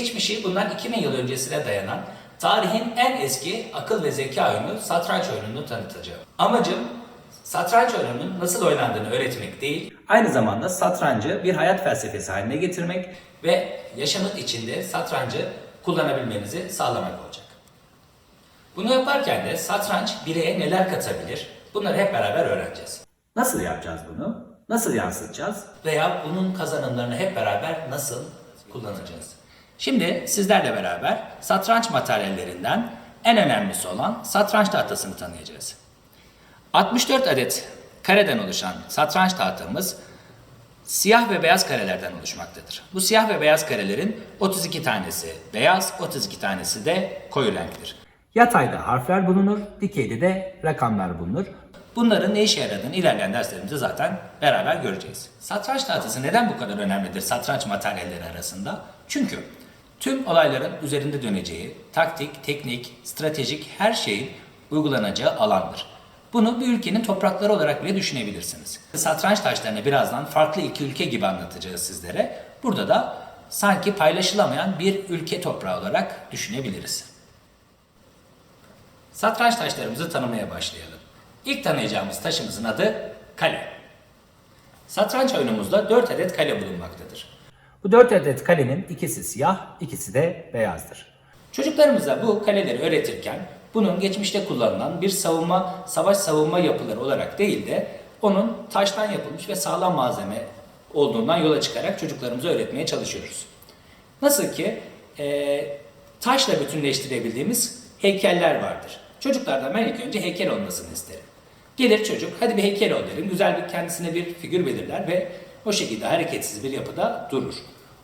geçmişi bundan 2000 yıl öncesine dayanan tarihin en eski akıl ve zeka oyunu satranç oyununu tanıtacağım. Amacım satranç oyununun nasıl oynandığını öğretmek değil, aynı zamanda satrancı bir hayat felsefesi haline getirmek ve yaşamın içinde satrancı kullanabilmenizi sağlamak olacak. Bunu yaparken de satranç bireye neler katabilir? Bunları hep beraber öğreneceğiz. Nasıl yapacağız bunu? Nasıl yansıtacağız? Veya bunun kazanımlarını hep beraber nasıl kullanacağız? Şimdi sizlerle beraber satranç materyallerinden en önemlisi olan satranç tahtasını tanıyacağız. 64 adet kareden oluşan satranç tahtamız siyah ve beyaz karelerden oluşmaktadır. Bu siyah ve beyaz karelerin 32 tanesi beyaz, 32 tanesi de koyu renktir. Yatayda harfler bulunur, dikeyde de rakamlar bulunur. Bunların ne işe yaradığını ilerleyen derslerimizde zaten beraber göreceğiz. Satranç tahtası neden bu kadar önemlidir satranç materyalleri arasında? Çünkü tüm olayların üzerinde döneceği, taktik, teknik, stratejik her şeyin uygulanacağı alandır. Bunu bir ülkenin toprakları olarak bile düşünebilirsiniz. Satranç taşlarını birazdan farklı iki ülke gibi anlatacağız sizlere. Burada da sanki paylaşılamayan bir ülke toprağı olarak düşünebiliriz. Satranç taşlarımızı tanımaya başlayalım. İlk tanıyacağımız taşımızın adı kale. Satranç oyunumuzda 4 adet kale bulunmaktadır. Bu 4 adet kalenin ikisi siyah, ikisi de beyazdır. Çocuklarımıza bu kaleleri öğretirken bunun geçmişte kullanılan bir savunma, savaş savunma yapıları olarak değil de onun taştan yapılmış ve sağlam malzeme olduğundan yola çıkarak çocuklarımıza öğretmeye çalışıyoruz. Nasıl ki eee, taşla bütünleştirebildiğimiz heykeller vardır. Çocuklardan ben ilk önce heykel olmasını isterim. Gelir çocuk, hadi bir heykel ol derim. Güzel bir kendisine bir figür belirler ve o şekilde hareketsiz bir yapıda durur.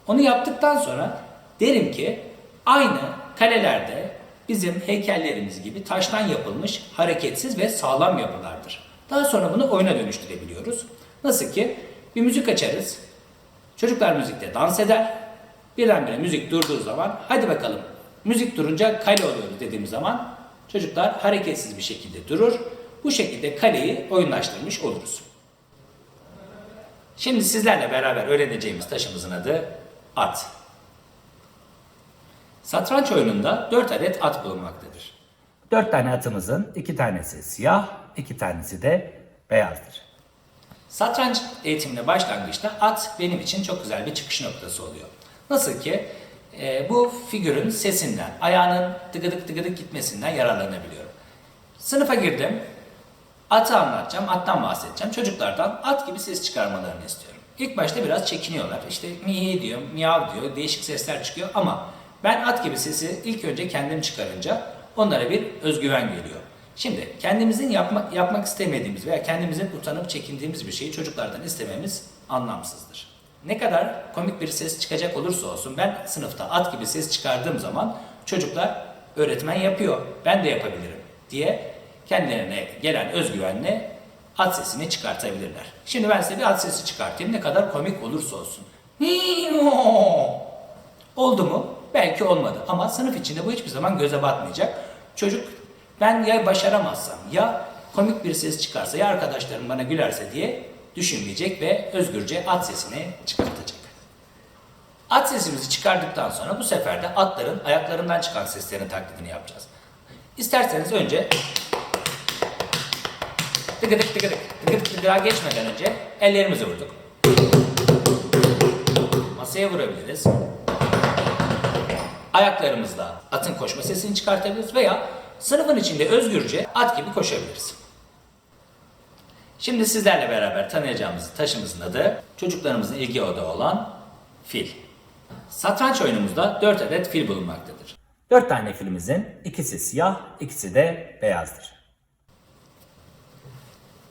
Onu yaptıktan sonra derim ki aynı kalelerde bizim heykellerimiz gibi taştan yapılmış hareketsiz ve sağlam yapılardır. Daha sonra bunu oyuna dönüştürebiliyoruz. Nasıl ki bir müzik açarız. Çocuklar müzikte dans eder. Birdenbire müzik durduğu zaman hadi bakalım müzik durunca kale oluyoruz dediğimiz zaman çocuklar hareketsiz bir şekilde durur. Bu şekilde kaleyi oyunlaştırmış oluruz. Şimdi sizlerle beraber öğreneceğimiz taşımızın adı at. Satranç oyununda 4 adet at bulunmaktadır. 4 tane atımızın 2 tanesi siyah, 2 tanesi de beyazdır. Satranç eğitimine başlangıçta at benim için çok güzel bir çıkış noktası oluyor. Nasıl ki e, bu figürün sesinden, ayağının tıgıdık tıgıdık gitmesinden yararlanabiliyorum. Sınıfa girdim, atı anlatacağım, attan bahsedeceğim. Çocuklardan at gibi ses çıkarmalarını istiyorum. İlk başta biraz çekiniyorlar. İşte mi diyor, miyav diyor, değişik sesler çıkıyor ama ben at gibi sesi ilk önce kendim çıkarınca onlara bir özgüven geliyor. Şimdi kendimizin yapmak, yapmak istemediğimiz veya kendimizin utanıp çekindiğimiz bir şeyi çocuklardan istememiz anlamsızdır. Ne kadar komik bir ses çıkacak olursa olsun ben sınıfta at gibi ses çıkardığım zaman çocuklar öğretmen yapıyor, ben de yapabilirim diye kendilerine gelen özgüvenle at sesini çıkartabilirler. Şimdi ben size bir at sesi çıkartayım ne kadar komik olursa olsun. Oldu mu? Belki olmadı ama sınıf içinde bu hiçbir zaman göze batmayacak. Çocuk ben ya başaramazsam ya komik bir ses çıkarsa ya arkadaşlarım bana gülerse diye düşünmeyecek ve özgürce at sesini çıkartacak. At sesimizi çıkardıktan sonra bu sefer de atların ayaklarından çıkan seslerin taklidini yapacağız. İsterseniz önce tıkıdık tıkıdık tıkıdık tıkıdığa geçmeden önce ellerimizi vurduk. Masaya vurabiliriz. Ayaklarımızla atın koşma sesini çıkartabiliriz veya sınıfın içinde özgürce at gibi koşabiliriz. Şimdi sizlerle beraber tanıyacağımız taşımızın adı çocuklarımızın ilgi odağı olan fil. Satranç oyunumuzda 4 adet fil bulunmaktadır. 4 tane filimizin ikisi siyah, ikisi de beyazdır.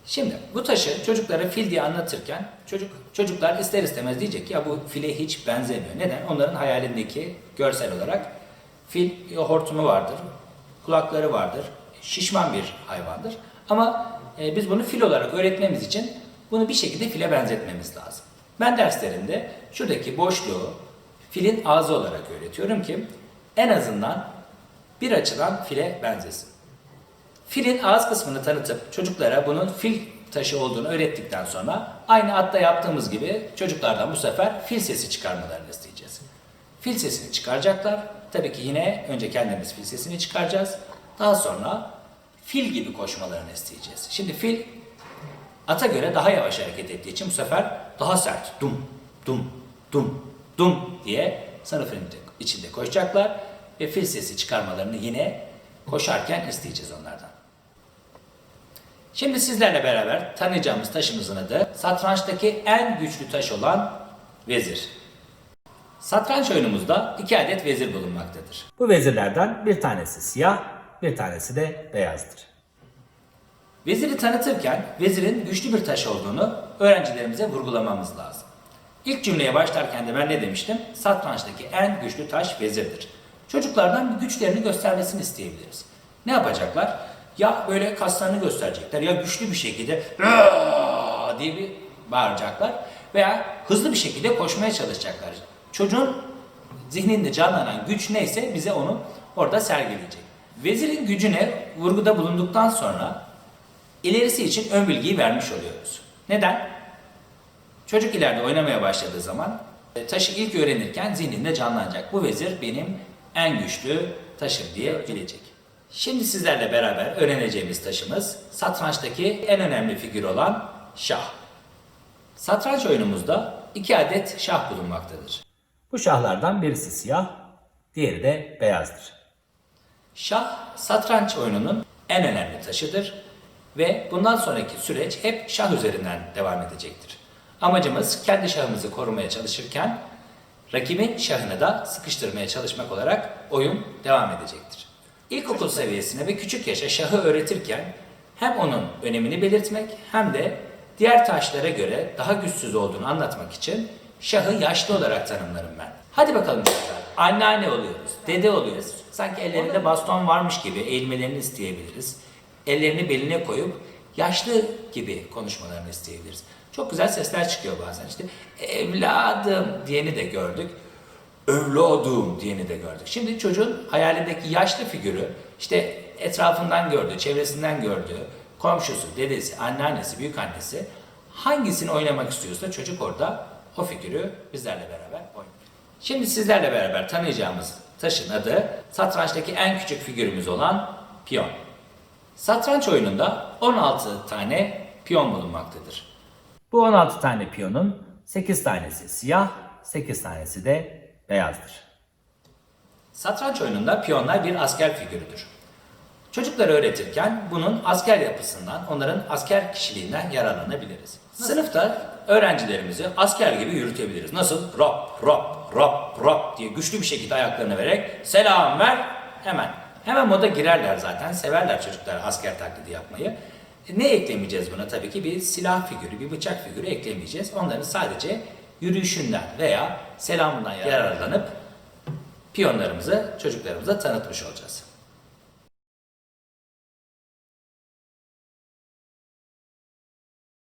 Şimdi bu taşı çocuklara fil diye anlatırken çocuk çocuklar ister istemez diyecek ya bu file hiç benzemiyor. Neden? Onların hayalindeki görsel olarak fil bir hortumu vardır, kulakları vardır, şişman bir hayvandır. Ama e, biz bunu fil olarak öğretmemiz için bunu bir şekilde file benzetmemiz lazım. Ben derslerimde şuradaki boşluğu filin ağzı olarak öğretiyorum ki en azından bir açıdan file benzesin. Filin ağız kısmını tanıtıp çocuklara bunun fil taşı olduğunu öğrettikten sonra aynı atta yaptığımız gibi çocuklardan bu sefer fil sesi çıkarmalarını isteyeceğiz. fil sesini çıkaracaklar. Tabii ki yine önce kendimiz fil sesini çıkaracağız. Daha sonra fil gibi koşmalarını isteyeceğiz. Şimdi fil ata göre daha yavaş hareket ettiği için bu sefer daha sert dum dum dum dum diye sınıfın içinde koşacaklar ve fil sesi çıkarmalarını yine koşarken isteyeceğiz onlardan. Şimdi sizlerle beraber tanıyacağımız taşımızın adı satrançtaki en güçlü taş olan vezir. Satranç oyunumuzda iki adet vezir bulunmaktadır. Bu vezirlerden bir tanesi siyah, bir tanesi de beyazdır. Veziri tanıtırken vezirin güçlü bir taş olduğunu öğrencilerimize vurgulamamız lazım. İlk cümleye başlarken de ben ne demiştim? Satrançtaki en güçlü taş vezirdir. Çocuklardan güçlerini göstermesini isteyebiliriz. Ne yapacaklar? Ya böyle kaslarını gösterecekler ya güçlü bir şekilde diye bir bağıracaklar veya hızlı bir şekilde koşmaya çalışacaklar. Çocuğun zihninde canlanan güç neyse bize onu orada sergileyecek. Vezirin gücüne vurguda bulunduktan sonra ilerisi için ön bilgiyi vermiş oluyoruz. Neden? Çocuk ileride oynamaya başladığı zaman e, taşı ilk öğrenirken zihninde canlanacak. Bu vezir benim en güçlü taşım diye bilecek. Şimdi sizlerle beraber öğreneceğimiz taşımız satrançtaki en önemli figür olan şah. Satranç oyunumuzda iki adet şah bulunmaktadır. Bu şahlardan birisi siyah, diğeri de beyazdır. Şah satranç oyununun en önemli taşıdır ve bundan sonraki süreç hep şah üzerinden devam edecektir. Amacımız kendi şahımızı korumaya çalışırken rakibin şahını da sıkıştırmaya çalışmak olarak oyun devam edecektir. İlkokul seviyesine ve küçük yaşa şahı öğretirken hem onun önemini belirtmek hem de diğer taşlara göre daha güçsüz olduğunu anlatmak için şahı yaşlı olarak tanımlarım ben. Hadi bakalım çocuklar. Anneanne oluyoruz, dede oluyoruz. Sanki ellerinde baston varmış gibi eğilmelerini isteyebiliriz. Ellerini beline koyup yaşlı gibi konuşmalarını isteyebiliriz. Çok güzel sesler çıkıyor bazen işte. Evladım diyeni de gördük. Evladım diyeni de gördük. Şimdi çocuğun hayalindeki yaşlı figürü işte etrafından gördüğü, çevresinden gördüğü, komşusu, dedesi, anneannesi, büyükannesi hangisini oynamak istiyorsa çocuk orada o figürü bizlerle beraber oynuyor. Şimdi sizlerle beraber tanıyacağımız taşın adı satrançtaki en küçük figürümüz olan piyon. Satranç oyununda 16 tane piyon bulunmaktadır. Bu 16 tane piyonun 8 tanesi siyah, 8 tanesi de beyazdır. Satranç oyununda piyonlar bir asker figürüdür. Çocukları öğretirken bunun asker yapısından, onların asker kişiliğinden yararlanabiliriz. Sınıfta öğrencilerimizi asker gibi yürütebiliriz. Nasıl? Rop, rop, rop, rop diye güçlü bir şekilde ayaklarını vererek selam ver hemen. Hemen moda girerler zaten. Severler çocuklar asker taklidi yapmayı. E, Ne eklemeyeceğiz buna? Tabii ki bir silah figürü, bir bıçak figürü eklemeyeceğiz. Onların sadece yürüyüşünden veya selamından yararlanıp piyonlarımızı çocuklarımıza tanıtmış olacağız.